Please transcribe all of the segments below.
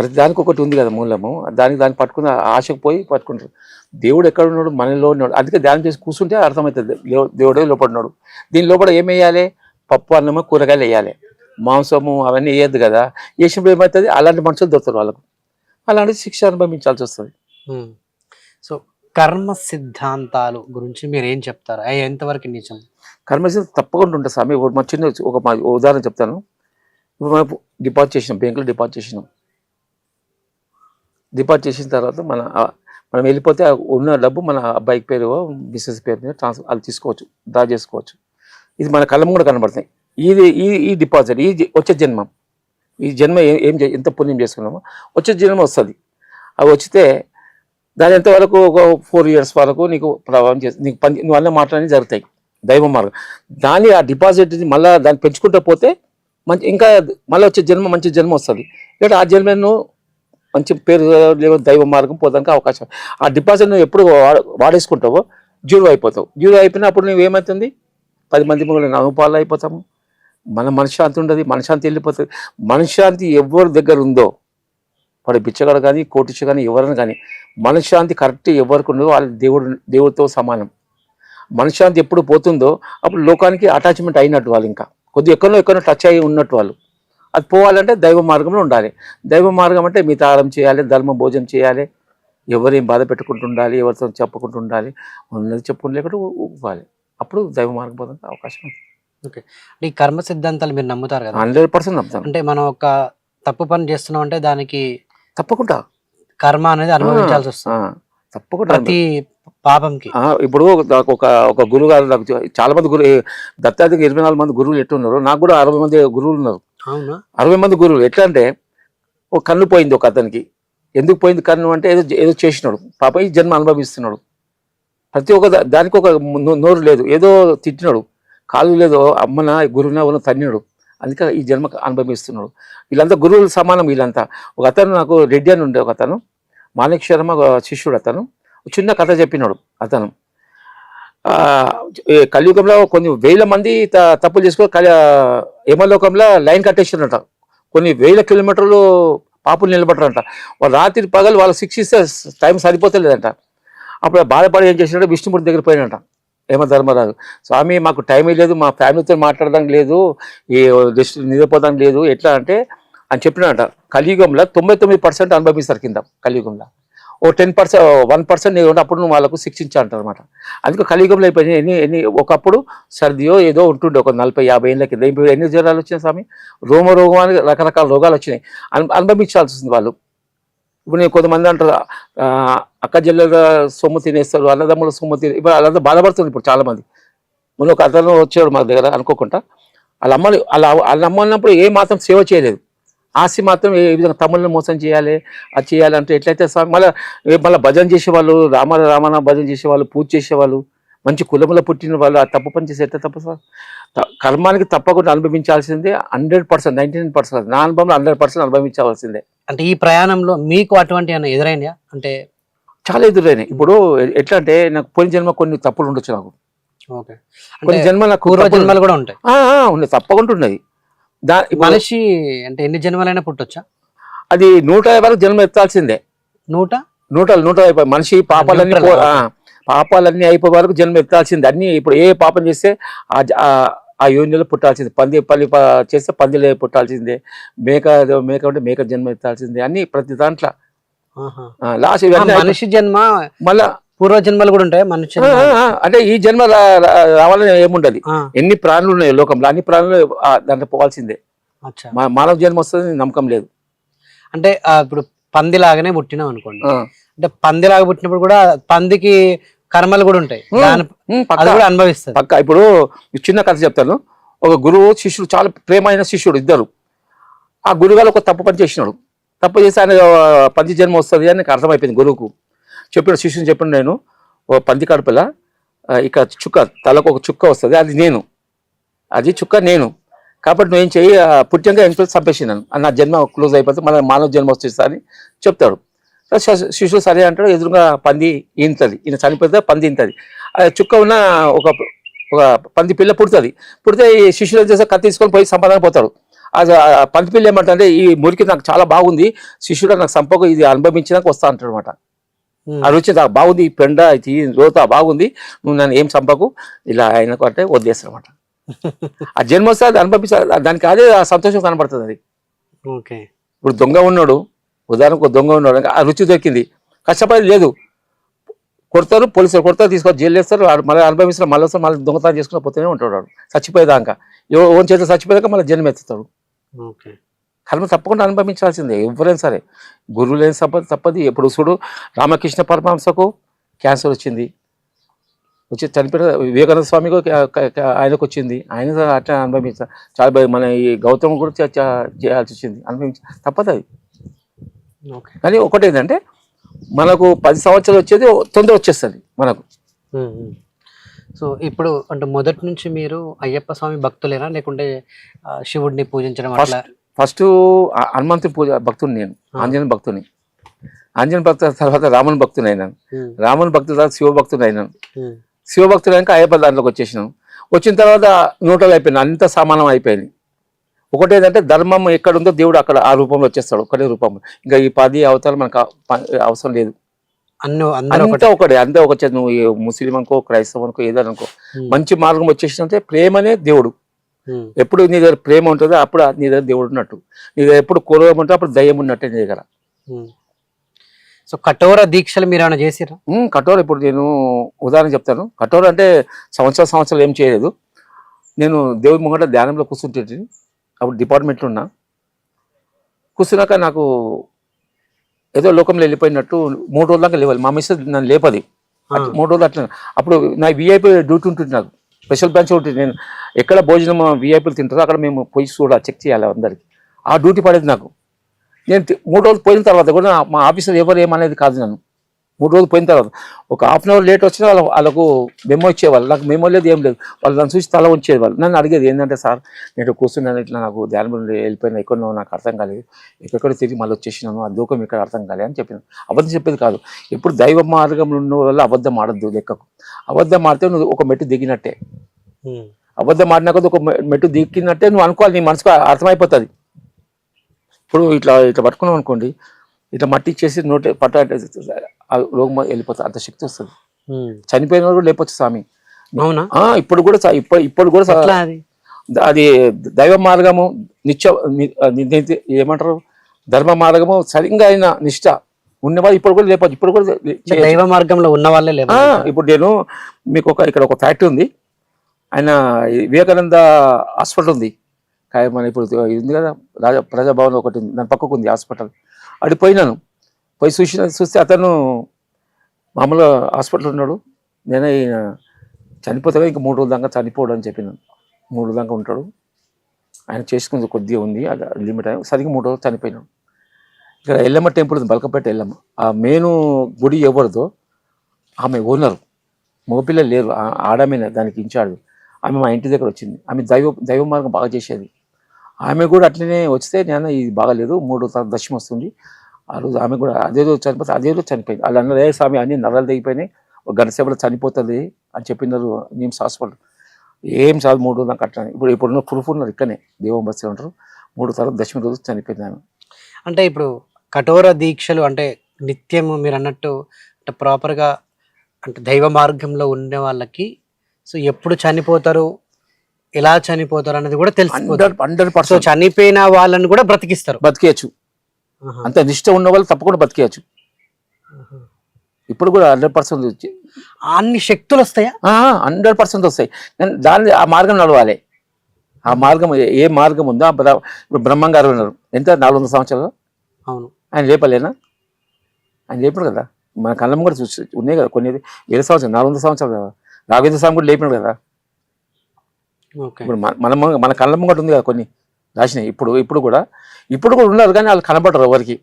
ప్రతి దానికి ఒకటి ఉంది కదా మూలము. దానికి దాన్ని పట్టుకుని ఆశకు పోయి పట్టుకుంటారు. దేవుడు ఎక్కడ ఉన్నాడు? మనలో ఉన్నాడు. అందుకే ధ్యానం చేసి కూర్చుంటే అర్థమవుతుంది. దేవు- దేవుడే లోపల ఉన్నాడు. దీని లోపల ఏం వేయాలి? పప్పు అన్నము కూరగాయలు వేయాలి. మాంసము అవన్నీ వేయద్దు కదా. వేసినప్పుడు ఏమవుతుంది? అలాంటి మనుషులు దొరుకుతారు వాళ్ళకు. అలాంటి శిక్ష అనుభవించాల్సి వస్తుంది. సో కర్మ సిద్ధాంతాలు గురించి మీరు ఏం చెప్తారు? అవి ఎంతవరకు నిజం? కర్మశీలం తప్పకుండా ఉంటుంది స్వామి. మా చిన్న ఒక ఉదాహరణ చెప్తాను. ఇప్పుడు మనం డిపాజిట్ చేసినాం. బ్యాంకులో డిపాజిట్ చేసినాం. డిపాజిట్ చేసిన తర్వాత మన మనం వెళ్ళిపోతే ఉన్న డబ్బు మన అబ్బాయికి పేరు బిజినెస్ పేరు మీద ట్రాన్స్ఫర్ అది తీసుకోవచ్చు డ్రా చేసుకోవచ్చు. ఇది మన కళ్ళం కూడా కనబడతాయి. ఇది ఈ ఈ డిపాజిట్ ఈ వచ్చే జన్మం. ఈ జన్మ ఏం చే- ఎంత పుణ్యం చేసుకున్నామో వచ్చే జన్మ వస్తుంది. అవి వచ్చితే దాని ఎంతవరకు ఒక ఫోర్ ఇయర్స్ వరకు నీకు ప్రభావం చేస్తుంది నీకు పని నువ్వు అన్న మాటలన్నీ జరుగుతాయి. దైవ మార్గం. దాన్ని ఆ డిపాజిట్ మళ్ళీ దాన్ని పెంచుకుంటూ పోతే మంచి ఇంకా మళ్ళీ వచ్చే జన్మ మంచి జన్మ వస్తుంది. ఇక్కడ ఆ జన్మను మంచి పేరు దైవ మార్గం పోదానికి అవకాశం. ఆ డిపాజిట్ నువ్వు ఎప్పుడు వాడ- వాడేసుకుంటావో జీరో అయిపోతావు. జీరో అయిపోయినప్పుడు నువ్వు ఏమవుతుంది? పది మంది మొగలు అనుపాలు అయిపోతాము. మన మనశ్శాంతి ఉండదు మనశ్శాంతి వెళ్ళిపోతుంది. మనశ్శాంతి ఎవరి దగ్గర ఉందో వాడు బిచ్చగాడు కానీ కోటిచ్చు కానీ ఎవరైనా కానీ మనశ్శాంతి కరెక్ట్ ఎవరికి ఉండదో వాళ్ళ దేవుడు దేవుడితో సమానం. మనశ్శాంతి ఎప్పుడు పోతుందో అప్పుడు లోకానికి అటాచ్మెంట్ అయినట్టు వాళ్ళు ఇంకా. కొద్దిగా ఎక్కడో ఎక్కడో టచ్ అయి ఉన్నట్టు వాళ్ళు. అది పోవాలంటే దైవ మార్గంలో ఉండాలి. దైవ మార్గం అంటే మితారం చేయాలి ధర్మ భోజనం చేయాలి. ఎవరేం బాధ పెట్టుకుంటూ ఉండాలి ఎవరితో చెప్పుకుంటూ ఉండాలి ఉన్నది చెప్పుకుని లేకుండా ఇవ్వాలి అప్పుడు దైవ మార్గం పోదానికి అవకాశం ఉంది. అంటే ఈ కర్మ సిద్ధాంతాలు మీరు నమ్ముతారు కదా? హండ్రెడ్ పర్సెంట్ నమ్ముతాను. అంటే మనం ఒక తప్పు పని చేస్తున్నాం అంటే దానికి తప్పకుండా. కర్మ అనేది అనుభవించాల్సి వస్తుంది. తప్పకుండా. ప్రతి పాపంకి. ఇప్పుడు నాకు ఒక ఒక గురువు గారు నాకు చాలా మంది గురు దత్తాదికి ఇరవై నాలుగు మంది గురువులు ఎట్టున్నారు నాకు కూడా అరవై మంది గురువులు ఉన్నారు. అరవై మంది గురువులు. ఎట్లా అంటే ఒక కన్ను పోయింది ఒక అతనికి. ఎందుకు పోయింది కన్ను అంటే ఏదో ఏదో చేసినాడు. పాప ఈ జన్మ అనుభవిస్తున్నాడు. ప్రతి ఒక్క దానికి ఒక నోరు లేదు. ఏదో తిట్టినాడు. కాలు లేదో అమ్మన గురువున ఉన్న తన్నాడు అందుకే ఈ జన్మ అనుభవిస్తున్నాడు. వీళ్ళంతా గురువులు సమానం వీళ్ళంతా. ఒక అతను నాకు రెడ్డి అని ఉండే ఒక అతను. మాణిక్ శర్మ ఒక శిష్యుడు అతను. చిన్న కథ చెప్పినాడు అతను. కలియుగంలో కొన్ని వేల మంది త- తప్పులు చేసుకొని కలి యమలోకంలో లైన్ కట్టేసినట కొన్ని వేల కిలోమీటర్లు పాపులు నిలబడరంట వాళ్ళు రాత్రి పగలు వాళ్ళు శిక్షిస్తే టైం సరిపోతలేదంట. అప్పుడు బాధపడి ఏం చేసినట్టు విష్ణుమూర్తి దగ్గర పోయినట ఏమ ధర్మరాజు. స్వామి మాకు టైం లేదు మా ఫ్యామిలీతో మాట్లాడడానికి లేదు ఈ దృష్టి నిద్రపోవడానికి లేదు. ఎట్లా అంటే అని చెప్పినట కలియుగంలో తొంభై తొమ్మిది పర్సెంట్ అనుభవిస్తారు కింద కలియుగంలో. ఓ టెన్ పర్సెంట్ వన్ పర్సెంట్ అప్పుడు నువ్వు వాళ్ళకు శిక్షించాలంటారనమాట అందుకే కలియుగంలో అయిపోయినాయి. ఎన్ని ఎన్ని ఒకప్పుడు సర్దియో ఏదో ఉంటుండే ఒక నలభై యాభై ఏళ్ళ కింద. ఎన్ని జ్వరాలు వచ్చినాయి స్వామి? రోమ రోగానికి రకరకాల రోగాలు వచ్చినాయి. అనుభవించాల్సి వస్తుంది వాళ్ళు. ఇప్పుడు నేను కొంతమంది అంటారు అక్క చెల్లెల సొమ్ము తినేస్తారు అన్నదమ్ముల సొమ్ము తినే ఇప్పుడు వాళ్ళంతా బాధపడుతుంది ఇప్పుడు చాలామంది. మొన్న ఒక అతను వచ్చాడు మా దగ్గర అనుకోకుండా. వాళ్ళ అమ్మని వాళ్ళ వాళ్ళ అమ్మ ఉన్నప్పుడు ఏ మాత్రం సేవ చేయలేదు. ఆస్తి మాత్రం ఏ విధంగా తమ్ముళ్ళని మోసం చేయాలి అది చేయాలంటే ఎట్లయితే స్వామి మళ్ళీ మళ్ళీ భజన చేసేవాళ్ళు రామ రామన భజన చేసేవాళ్ళు పూజ చేసేవాళ్ళు మంచి కులంలో పుట్టిన వాళ్ళు ఆ తప్పు పని చేసి ఎట్లా తప్పు సార్? కర్మానికి తప్పకుండా అనుభవించాల్సిందే hundred percent ninety nine percent నా అనుభవంలో హండ్రెడ్ పర్సెంట్ అనుభవించాల్సిందే. అంటే ఈ ప్రయాణంలో మీకు అటువంటి ఎదురైందా? అంటే చాలా ఎదురైనాయి. ఇప్పుడు ఎట్లా అంటే నాకు పోయిన జన్మ కొన్ని తప్పులు ఉండొచ్చు నాకు. ఓకే. కొన్ని జన్మ నాకు పూర్వ జన్మలు కూడా ఉంటాయి. ఉన్నాయి. తప్పకుండా ఉన్నది మనిషి అంటే ఎన్ని జన్మలైనా పుట్టొచ్చా? అది నూట వరకు జన్మ ఎత్తాల్సిందే. నూట? నూట నూట మనిషి పాపాలన్నీ పాపాలన్నీ అయిపోయే వరకు జన్మ ఎత్తాల్సిందే. అన్ని ఇప్పుడు ఏ పాపం చేస్తే ఆ యోనిలో పుట్టాల్సిందే. పంది పల్లి చేస్తే పందిలో పుట్టాల్సిందే. మేక మేక ఉంటే మేక జన్మ ఎత్తాల్సిందే. అన్ని ప్రతి దాంట్లో. లాస్ట్ మనిషి జన్మ మళ్ళా పూర్వ జన్మలు కూడా ఉంటాయి? మనిషి అంటే ఈ జన్మ రావాలని ఏముండదు. ఎన్ని ప్రాణులు ఉన్నాయి లోకంలో అన్ని ప్రాణులు దాంట్లో పోవాల్సిందే. మానవ జన్మ వస్తుంది నమ్మకం లేదు. అంటే ఇప్పుడు పందిలాగానే పుట్టినాం అనుకోండి. అంటే పందిలాగా పుట్టినప్పుడు కూడా పందికి కర్మలు కూడా ఉంటాయి. అది పక్కా. కూడా అనుభవిస్తుంది. పక్క. ఇప్పుడు చిన్న కథ చెప్తాను. ఒక గురువు శిష్యుడు చాలా ప్రేమైన శిష్యుడు ఇద్దరు. ఆ గురుగారు ఒక తప్పు పని చేసినాడు. తప్పు చేసి ఆయన పంది జన్మ వస్తుంది అని అర్థమైపోయింది గురువుకు. చెప్పిన శిష్యుని చెప్పిన నేను ఓ పంది కడపల ఇక చుక్క తలకు ఒక చుక్క వస్తుంది అది నేను. అది చుక్క నేను. కాబట్టి నువ్వేం చెయ్యి ఆ, పుట్టింగా చంపేసినాను ఆ, నా జన్మ క్లోజ్ అయిపోతే మన మానవ జన్మ వస్తుంది అని చెప్తాడు. శిష్యుడు సరే అంటాడు ఎదురుగా పంది ఈంతది. ఈయన చనిపోతే పంది ఇంతది ఆ చుక్క ఉన్న ఒక ఒక పంది పిల్ల పుడుతుంది. పుడితే ఈ శిష్యులు చేస్తే కత్తి తీసుకొని పోయి సంపాదన పోతాడు. అది ఆ పిల్ల ఏమంటే ఈ మురికి నాకు చాలా బాగుంది శిష్యుడు నాకు సంపకు ఇది అనుభవించినాక వస్తా అంటాడు అనమాట ఆ రుచి నాకు బాగుంది ఈ పెండ ఇది రోత బాగుంది. నువ్వు నన్ను ఏం చంపకు. ఇలా ఆయనకు అంటే వదిలేస్తారన్నమాట. ఆ జన్మ వస్తే అది అనుభవించ దానికి అదే ఆ సంతోషం కనబడుతుంది అది. ఓకే. ఇప్పుడు దొంగ ఉన్నాడు ఉదాహరణకు దొంగ ఉన్నాడు ఆ రుచి దొరికింది. కష్టపడి లేదు. కొడతారు పోలీసులు కొడతారు తీసుకొని జైలు వేస్తారు మళ్ళీ అనుభవిస్తారు మళ్ళీ వస్తారు మళ్ళీ దొంగతనం చేసుకుని పోతూనే ఉంటాడు చచ్చిపోయేదాకా. ఓన్ చేత చచ్చిపోయాక మళ్ళీ జన్మ ఎత్తుతాడు. ఓకే. కర్మ తప్పకుండా అనుభవించాల్సిందే ఎవరైనా సరే. గురువు లేని సంపద తప్పది. ఎప్పుడు చూడు రామకృష్ణ పరమహంసకు క్యాన్సర్ వచ్చింది. వచ్చి చనిపోయిన వివేకానంద స్వామికి ఆయనకు వచ్చింది. ఆయన అట్లా అనుభవించ చాలా. మన ఈ గౌతమ్ కూడా చేయాల్సి వచ్చింది. అనుభవించ తప్పదు అది. ఓకే. కానీ ఒకటి ఏంటంటే మనకు పది సంవత్సరాలు వచ్చేది తొందర వచ్చేస్తుంది మనకు. సో ఇప్పుడు అంటే మొదటి నుంచి మీరు అయ్యప్ప స్వామి భక్తులేనా? లేకుంటే శివుడిని పూజించడం అట్లా? ఫస్ట్ హనుమంతుని పూజ భక్తుని నేను ఆంజనేయ భక్తుని. ఆంజనేయ భక్తు తర్వాత రాముని భక్తుని అయినాను రాముని భక్తుల తర్వాత శివ భక్తుని అయినాను శివభక్తులు ఇంకా అయ్యప్ప దాంట్లోకి వచ్చేసినాం. వచ్చిన తర్వాత నూటలు అయిపోయింది అంత సమానం అయిపోయింది. ఒకటి ఏంటంటే ధర్మం ఎక్కడ ఉందో దేవుడు అక్కడ ఆ రూపంలో వచ్చేస్తాడు ఒకటే రూపం ఇంకా ఈ పది అవతారం మనకు అవసరం లేదు. అంతా ఒకటే అంతా ఒకటే. నువ్వు ముస్లిం అనుకో క్రైస్తవం అనుకో ఏదైనా అనుకో. ఉమ్, మంచి మార్గం వచ్చేసినంటే ప్రేమనే దేవుడు. ఎప్పుడు నీ దగ్గర ప్రేమ ఉంటుందో అప్పుడు నీ దగ్గర దేవుడు ఉన్నట్టు. నీ దగ్గర ఎప్పుడు కురవం ఉంటే అప్పుడు దయ్యం ఉన్నట్టే నీ దగ్గర. సో కఠోర దీక్షలు మీరు ఏమైనా చేసిరా కఠోర ఇప్పుడు నేను ఉదాహరణ చెప్తాను. కఠోర అంటే సంవత్సరం సంవత్సరాలు ఏం చేయలేదు. నేను దేవుడి ముంగట ధ్యానంలో కూర్చుంటే అప్పుడు డిపార్ట్మెంట్లో ఉన్నా. కూర్చున్నాక నాకు ఏదో లోకంలో వెళ్ళిపోయినట్టు మూడు రోజుల దాకా లేవాలి. మా మిస్సెస్ నన్ను లేపది. మూడు రోజులు అట్లా అప్పుడు నా విఐపీ డ్యూటీ ఉంటుంది నాకు. స్పెషల్ బ్రాంచ్ ఒకటి నేను ఎక్కడ భోజనం విఐపీలు తింటారో అక్కడ మేము పోయి చూడాలి చెక్ చేయాలి అందరికి. ఆ డ్యూటీ పడేది నాకు. నేను మూడు రోజులు పోయిన తర్వాత కూడా మా ఆఫీసర్ ఎవరు ఏమనేది కాదు నన్ను. మూడు రోజులు పోయిన తర్వాత ఒక హాఫ్ అన్ అవర్ లేట్ వచ్చినా వాళ్ళ వాళ్ళకు మెమో ఇచ్చేవాళ్ళు. నాకు మెమో లేదు ఏం లేదు. వాళ్ళు నన్ను చూసి తల ఉంచేది వాళ్ళు నన్ను అడిగేది ఏంటంటే సార్ నేను కూర్చున్నాను ఇట్లా నాకు ధ్యానం నుండి వెళ్ళిపోయినా ఎక్కడో నాకు అర్థం కాలేదు. ఎక్కడెక్కడ తిరిగి మళ్ళీ వచ్చేసినాను ఆ దూకం ఇక్కడ అర్థం కాలేదు అని చెప్పాను. అబద్ధం చెప్పేది కాదు. ఎప్పుడు దైవ మార్గంలో ఉన్న వల్ల అబద్ధం ఆడద్దు లెక్కకు. అబద్ధం ఆడితే నువ్వు ఒక మెట్టు దిగినట్టే. అబద్ధం ఆడినా కొద్ది ఒక మెట్టు దిక్కినట్టే నువ్వు అనుకోవాలి. నీ మనసుకు అర్థమైపోతుంది. ఇప్పుడు ఇట్లా ఇట్లా పట్టుకున్నాం అనుకోండి ఇట్లా మట్టి ఇచ్చేసి నోటి పట్ట రోగం వెళ్ళిపోతుంది. అంత శక్తి వస్తుంది. చనిపోయిన వాళ్ళు కూడా లేపొచ్చు స్వామి. అవునా? ఆ ఇప్పుడు కూడా ఇప్పుడు ఇప్పుడు కూడా అది? దైవ మార్గము నిత్య ఏమంటారు? ధర్మ మార్గము సరిగ్గా అయిన నిష్ట ఉన్నవాళ్ళు ఇప్పుడు కూడా లేపచ్చు. ఇప్పుడు కూడా. దైవ మార్గంలో ఉన్న వాళ్ళే లేవు ఇప్పుడు నేను మీకు ఒక ఇక్కడ ఒక ఫ్యాక్టరీ ఉంది. ఆయన వివేకానంద హాస్పిటల్ ఉంది. కాయ- మన ఇప్పుడు ఇది ఉంది కదా రాజా ప్రజాభవన్ ఒకటి ఉంది. దాని పక్కకు ఉంది హాస్పిటల్. అటు పోయినాను. పోయి చూసిన చూస్తే అతను మామూలు హాస్పిటల్ ఉన్నాడు. నేను ఈయన చనిపోతే ఇంకా మూడు రోజుల దాకా చనిపోవడం అని చెప్పినాను. మూడు రోజుల దాకా ఉంటాడు. ఆయన చేసుకుంది కొద్దిగా ఉంది అది లిమిట్ అయ్యి సరిగ్గా మూడు రోజులు చనిపోయినాడు. ఇక్కడ ఎల్లమ్మ టెంపుల్ ఉంది బలకపేట ఎల్లమ్మ. ఆ మెయిన్ గుడి ఎవరిదో ఆమె ఓనర్. మగపిల్లలు లేరు ఆ- ఆడమే దానికి ఇన్ఛార్జ్. ఆమె మా ఇంటి దగ్గర వచ్చింది. ఆమె దైవ దైవ మార్గం బాగా చేసేది. ఆమె కూడా అట్లనే వస్తే నేను ఇది బాగాలేదు మూడు తర్వాత దశమి వస్తుంది. ఆ రోజు ఆమె కూడా అదే రోజు చనిపోతే అదే రోజు చనిపోయింది. వాళ్ళు అన్నదే స్వామి అన్ని నరాలు తెగిపోయినాయి ఒక గంట సేపట్లో చనిపోతుంది అని చెప్పినారు నిమ్స్ హాస్పిటల్. ఏం చాలు మూడు రోజులు నాకు అట్లా ఇప్పుడు ఇప్పుడున్న ప్రూఫ్ ఉన్నారు ఇక్కడనే దేవం బస్సు ఉంటారు మూడు తర్వాత దశమి రోజు చనిపోయింది ఆమె. అంటే ఇప్పుడు కఠోర దీక్షలు అంటే నిత్యము మీరు అన్నట్టు అంటే ప్రాపర్గా అంటే దైవ మార్గంలో ఉండే వాళ్ళకి సో ఎప్పుడు చనిపోతారు? ఎలా చనిపోతారు అనేది కూడా తెలిసిపోతుంది. Hundred percent. చనిపోయిన వాళ్ళని కూడా బ్రతికిస్తారు. బతికేయచ్చు. అంత నిష్ట ఉన్న వాళ్ళు తప్పకుండా బతికేయచ్చు. ఇప్పుడు కూడా హండ్రెడ్ పర్సెంట్ అన్ని శక్తులు వస్తాయా? హండ్రెడ్ పర్సెంట్ వస్తాయి. దాన్ని ఆ మార్గం నడవాలి. ఆ మార్గం ఏ- మార్గం ఉందో ఇప్పుడు బ్రహ్మం గారు ఉన్నారు. ఎంత? నాలుగు వందల సంవత్సరాలు? అవును. ఆయన లేపలేనా? ఆయన లేపాడు కదా. మన కళ్ళం కూడా చూసి ఉన్నాయి కదా కొన్ని వేల సంవత్సరాలు నాలుగు వందల సంవత్సరాలు కదా. రాఘవేంద్ర స్వామి కూడా లేపినాడు కదా. ఇప్పుడు మన మన కళ్ళ ముంగట ఉంది కదా కొన్ని రాసినాయి ఇప్పుడు ఇప్పుడు కూడా ఇప్పుడు కూడా ఉన్నారు కానీ వాళ్ళు కనపడరు ఎవరికి.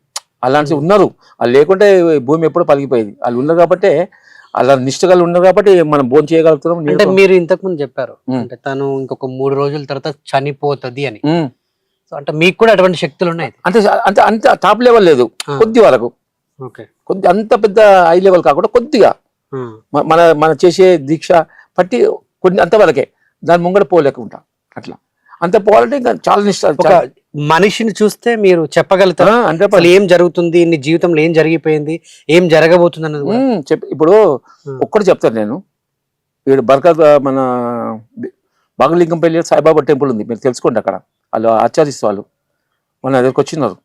అలాంటి ఉన్నారు. వాళ్ళు లేకుంటే భూమి ఎప్పుడో పలిగిపోయేది వాళ్ళు ఉన్నారు కాబట్టి అలా నిష్టగా ఉన్నారు కాబట్టి మనం భోజనం చేయగలుగుతున్నాం అంటే మీరు ఇంతకు ముందు చెప్పారు. ఉమ్. అంటే తను ఇంకొక మూడు రోజుల తర్వాత చనిపోతది అని. సో అంటే మీకు కూడా అటువంటి శక్తులు ఉన్నాయి? అంటే అంత అంత టాప్ లెవెల్ లేదు. కొద్ది వరకు. కొద్ది అంత పెద్ద హై లెవెల్ కాకుండా కొద్దిగా. మన మన చేసే దీక్ష పట్టి కొన్ని అంతవరకే దాని ముంగడ పోలేకుండా అట్లా. అంత పోవాలంటే ఇంకా చాలా నిష్ట ఒక మనిషిని చూస్తే మీరు చెప్పగలుగుతారా. అంటే అసలు ఏం జరుగుతుంది? నీ జీవితంలో ఏం జరిగిపోయింది? ఏం జరగబోతుంది అన్నది కూడా చెప్ప ఇప్పుడు. ఒక్కటి చెప్తాను నేను. వీడు బర్కత్ మన బాగలింగంపల్లి సాయిబాబా టెంపుల్ ఉంది. మీరు తెలుసుకోండి అక్కడ. వాళ్ళు ఆచార్యస్ వాళ్ళు. మన దగ్గరికి వచ్చినారు.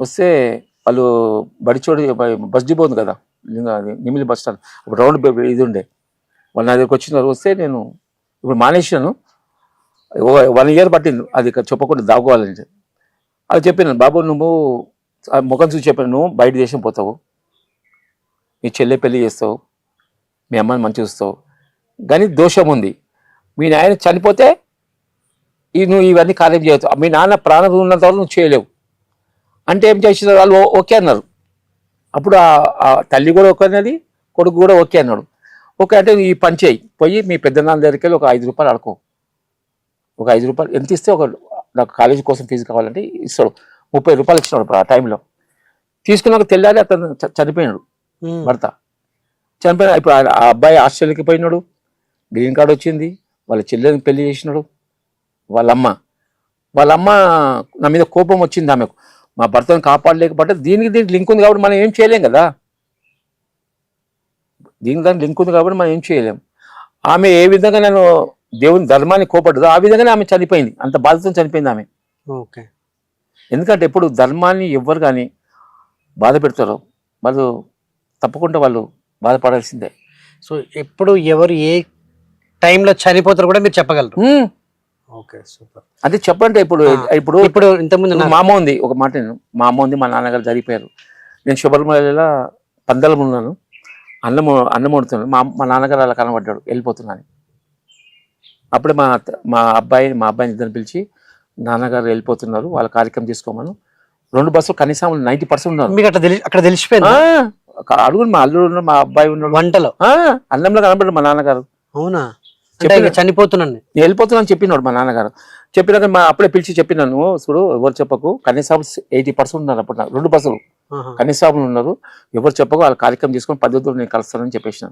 వస్తే వాళ్ళు బడిచోడి బస్ డిపో ఉంది కదా. లింగ అది నిమిలి బస్ స్టాండ్. ఒక రౌండ్ బే- ఇది ఉండే. వాళ్ళు నా దగ్గరికి వచ్చినారు. వస్తే నేను ఇప్పుడు మానేశాను వన్ ఇయర్ పట్టింది అది చెప్పకుండా దాక్కోవాలని అది చెప్పినాను బాబు నువ్వు ముఖం చూసి చెప్పాను నువ్వు బయట దేశం పోతావు. మీ చెల్లె పెళ్ళి చేస్తావు. మీ అమ్మని మంచి చూస్తావు. కానీ దోషం ఉంది. మీ నాయన చనిపోతే ఈ నువ్వు ఇవన్నీ కార్యం చేయొచ్చు మీ నాన్న ప్రాణం ఉన్నంత వరకు నువ్వు చేయలేవు. అంటే ఏం చేసిన వాళ్ళు ఓ- ఓకే అన్నారు. అప్పుడు ఆ- ఆ తల్లి కూడా ఓకే అన్నది కొడుకు కూడా ఓకే అన్నాడు. ఓకే అంటే ఈ పని చేయి. పోయి మీ పెద్దనాన్న దగ్గరికి వెళ్ళి ఒక ఐదు రూపాయలు అడుకో ఒక ఐదు రూపాయలు ఎంత ఇస్తే ఒక నాకు కాలేజీ కోసం ఫీజు కావాలంటే ఇస్తాడు. ముప్పై రూపాయలు ఇచ్చినాడు ఆ టైంలో. తీసుకున్నాక తెల్లారి అతను చనిపోయినాడు. భర్త. చనిపోయిన ఇప్పుడు ఆ అబ్బాయి ఆస్ట్రేలియాకి పోయినాడు. గ్రీన్ కార్డ్ వచ్చింది. వాళ్ళ చెల్లెని పెళ్ళి చేసినాడు. వాళ్ళ అమ్మ వాళ్ళ అమ్మ నా మీద కోపం వచ్చింది ఆమెకు. మా భర్తను కాపాడలేకపోతే దీనికి దీనికి లింక్ ఉంది కాబట్టి మనం ఏం చేయలేం కదా? దీనికి దానికి లింక్ ఉంది కాబట్టి మనం ఏం చేయలేం. ఆమె ఏ విధంగా నేను దేవుని ధర్మాన్ని కోపడ్డదో ఆ విధంగానే ఆమె చనిపోయింది. అంత బాధతో చనిపోయింది ఆమె. ఓకే. ఎందుకంటే ఎప్పుడు ధర్మాన్ని ఎవ్వరు కానీ బాధ పెడతారో వాళ్ళు తప్పకుండా వాళ్ళు బాధపడాల్సిందే. సో ఎప్పుడు ఎవరు ఏ టైంలో చనిపోతారో కూడా మీరు చెప్పగలరు. Okay super. అంటే చెప్పంటే ఇప్పుడు ఇప్పుడు ఇప్పుడు ఇంతకుముందు మా అమ్మ ఉంది ఒక మాట నేను. మా అమ్మ ఉంది మా నాన్నగారు జరిగిపోయారు నేను శుభ్రమల పందలం ఉన్నాను. అన్నం అన్నం వండుతున్నాను మా మా నాన్నగారు అలా కనబడ్డాడు వెళ్ళిపోతున్నాను. అప్పుడే మా మా అబ్బాయి మా అబ్బాయిని ఇద్దరిని పిలిచి నాన్నగారు వెళ్ళిపోతున్నారు వాళ్ళ కార్యక్రమం తీసుకోమను రెండు బస్సులు కనీసం నైంటీ పర్సెంట్ ఉన్నారు. మీకు అట్లా అక్కడ తెలిసిపోయింది? అడుగురు మా అల్లుడు ఉన్నాడు మా అబ్బాయి ఉన్నాడు. వంటలో? అన్నంలో కనబడ్డాడు మా నాన్నగారు. అవునా? చనిపోతున్నాను నేను వెళ్ళిపోతున్నాను చెప్పినాడు మా నాన్నగారు. చెప్పినాక మా అప్పుడే పిలిచి చెప్పినాను చూడు ఎవరు చెప్పకు. కనీసం ఎయిటీ పర్సెంట్ ఉన్నారు అప్పుడు నాకు రెండు బస్సులు. ఆహా. కనీసం ఉన్నారు. ఎవరు చెప్పకు. వాళ్ళ కార్యక్రమం చేసుకొని పద్ధతులు నేను కలుస్తానని చెప్పేసిన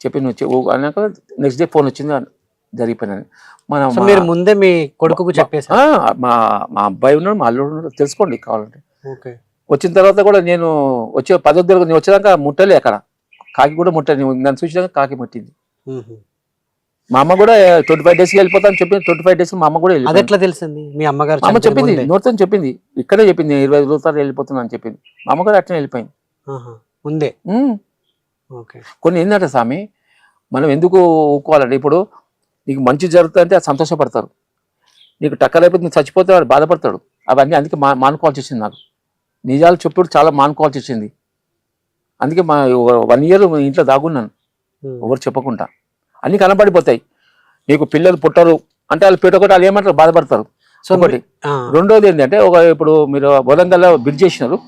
చెప్పి నువ్వు అన్నాక నెక్స్ట్ డే ఫోన్ వచ్చింది జరిగిపోయినని మన మీరు ముందే మీ కొడుకుకు చెప్పేసారు ఆ, మా మా అబ్బాయి ఉన్నాడు మా అల్లుడు ఉన్నాడు. తెలుసుకోండి కావాలంటే. వచ్చిన తర్వాత కూడా నేను వచ్చే పద్ధతి నేను వచ్చేదాకా ముట్టలే అక్కడ. కాకి కూడా ముట్టలే. నేను నన్ను చూసినాక కాకి ముట్టింది. మా అమ్మ కూడా ట్వంటీ ఫైవ్ డేస్కి వెళ్ళిపోతాను చెప్పింది. ట్వంటీ ఫైవ్ డేస్ మా అమ్మ కూడా అది ఎట్లా తెలిసింది? మీ అమ్మగారు అమ్మ చెప్పింది? నోటితో చెప్పింది. ఇక్కడే చెప్పింది నేను ఇరవై ఐదు రోజులు వెళ్ళిపోతున్నా అని చెప్పింది. మా అమ్మ కూడా అట్లనే వెళ్ళిపోయింది. ముందే? కొన్ని ఏంటంటే స్వామి మనం ఎందుకు ఊకోవాలంటే ఇప్పుడు నీకు మంచి జరుగుతుంది అంటే సంతోషపడతారు. నీకు టక్కరైపోతే నువ్వు చచ్చిపోతే వాడు బాధపడతాడు. అవన్నీ అందుకే మా మానుకోవాల్సి వచ్చింది నాకు. నిజాలు చెప్పుడు చాలా మానుకోవాల్సి వచ్చింది. అందుకే మా వన్ ఇయర్ ఇంట్లో దాగున్నాను. ఎవరు చెప్పకుండా. అన్ని కనబడిపోతాయి. నీకు పిల్లలు పుట్టరు అంటే వాళ్ళు పెట్టకొట్టి వాళ్ళు ఏమంటారు? బాధపడతారు. సో ఒకటి. రెండోది ఏంటంటే ఒక ఇప్పుడు మీరు వరంగల్లో బ్రిడ్జ్ చేసినారు.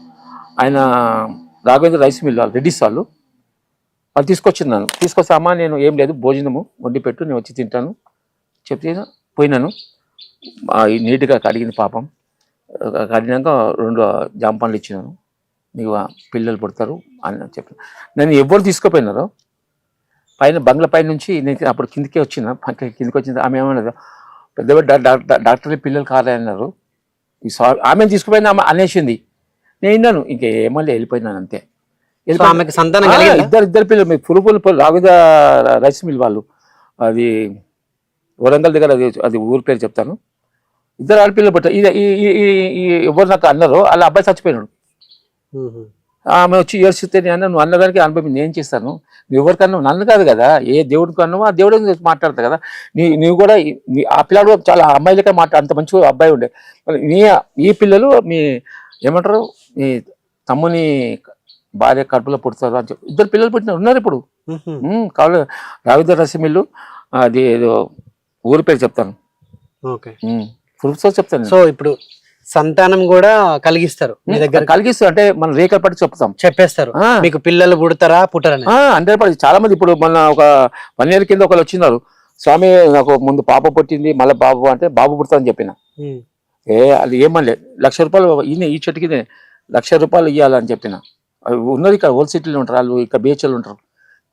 ఆయన రాఘవేంద్ర రైస్ మిల్ వాళ్ళు రెడ్డిస్ వాళ్ళు. వాళ్ళు తీసుకొచ్చిన్నాను తీసుకొస్తే అమ్మా నేను ఏం లేదు భోజనము వండి పెట్టు నేను వచ్చి తింటాను. చెప్తే పోయినాను. నీట్గా కడిగింది పాపం. కడిగినాక రెండు జామ పండ్లు ఇచ్చినాను. నీకు పిల్లలు పుడతారు అని చెప్పి నన్ను ఎవరు తీసుకుపోయినారో పైన బంగ్లా పైన నుంచి నేను అప్పుడు కిందికే వచ్చిన కిందికి వచ్చింది ఆమె ఏమన్నది పెద్ద డాక్టర్ పిల్లలు కాలే అన్నారు. ఈ సా ఆమెను తీసుకుపోయిన ఆమె అనేసింది. నేను విన్నాను ఇంకేమల్లే వెళ్ళిపోయినాను అంతే. ఆమెకి సంతానం? ఇద్దరు ఇద్దరు పిల్లలు మీకు పులు పులు పులు రావిద రైస్ మిల్ వాళ్ళు. అది వరంగల్ దగ్గర అది అది ఊరి పేరు చెప్తాను. ఇద్దరు ఆడపిల్లలు పుట్టారు ఇది ఎవరు నాకు అన్నారో వాళ్ళ అబ్బాయి చచ్చిపోయినాడు. ఆమె వచ్చి ఏడ్చితే నేను అన్నా నువ్వు అన్నదానికి అనుభవం నేను చేస్తాను. నువ్వు ఎవరికన్నా నన్ను కాదు కదా ఏ దేవుడికి అన్నావో ఆ దేవుడు గురించి మాట్లాడతా కదా. నీ నువ్వు కూడా ఆ పిల్లాడు చాలా అమ్మాయిలకే మాట్లా అంత మంచి అబ్బాయి ఉండే. నీ ఈ పిల్లలు మీ ఏమంటారు మీ తమ్ముని భార్య కడుపులో పుడతారు అని చెప్పి ఇద్దరు పిల్లలు పుట్టినారు ఉన్నారు ఇప్పుడు. కావాలి. రావిద రసమిల్లు అది ఏదో ఊరి పేరు చెప్తాను. ఓకే. ఫ్రూట్స్ చెప్తాను. సో ఇప్పుడు సంతానం కూడా కలిగిస్తారు మీ దగ్గర కలిగిస్తూ అంటే మనం రేఖలు పట్టి చెప్తాం. చెప్పేస్తారు. మీకు పిల్లలు పుడతారా పుట్టరని? పర్సెంట్ చాలా మంది ఇప్పుడు మన ఒక వన్ ఇయర్ కింద ఒకళ్ళు వచ్చినారు. స్వామి నాకు ముందు పాప పుట్టింది మళ్ళీ బాబు అంటే బాబు పుడతా అని చెప్పిన. ఏ అది ఏమనలే. లక్ష రూపాయలు ఈయన ఈ చెట్టుకి లక్ష రూపాయలు ఇవ్వాలని చెప్పిన. ఉన్నది ఇక్కడ సిటీలో ఉంటారు వాళ్ళు ఇక్కడ బీహెచ్ఎల్ ఉంటారు.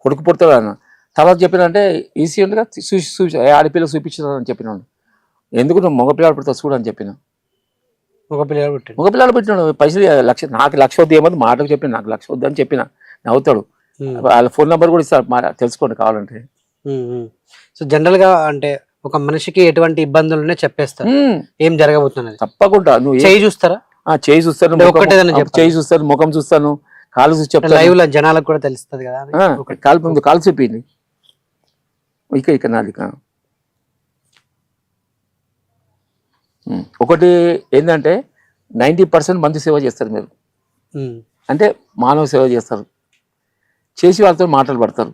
కొడుకు పుడతాడు అన్న. తర్వాత చెప్పిన అంటే ఈసీ ఉండగా చూసి చూసి ఏ ఆడపిల్ల చూపించారు అని చెప్పినాడు ఎందుకు నువ్వు మగపిల్లాడు పుడితే చూడు అని చెప్పిన. ఒక పిల్లలు పుట్టిండు. మగపిల్లాడు పెట్టినాడు. పైసలు లక్ష నాకు లక్ష వద్దు ఏమని మాటకు చెప్పిన నాకు లక్ష వద్దు అని చెప్పిన. నవ్వుతాడు. వాళ్ళ ఫోన్ నెంబర్ కూడా ఇస్తారు మా తెలుసుకోండి కావాలంటే. సో జనరల్గా అంటే ఒక మనిషికి ఎటువంటి ఇబ్బందులు ఉన్నాయో చెప్పేస్తారు. ఏం జరగబోతున్నది? తప్పకుండా. నువ్వు చేయి చూస్తారా? ఆ, చేయి చూస్తాను. చేయి చూస్తాను ముఖం చూస్తాను. కాలు చూసి చెప్తాను. లైవ్లో జనాలకు కూడా తెలుస్తుంది కదా. కాలు కాలు చూపింది ఇక ఇక నాది ఇక. ఉమ్, ఒకటి ఏంటంటే నైంటీ పర్సెంట్ మంది సేవ చేస్తారు మీరు. అంటే మానవ సేవ చేస్తారు. చేసి వాళ్ళతో మాటలు పడతారు.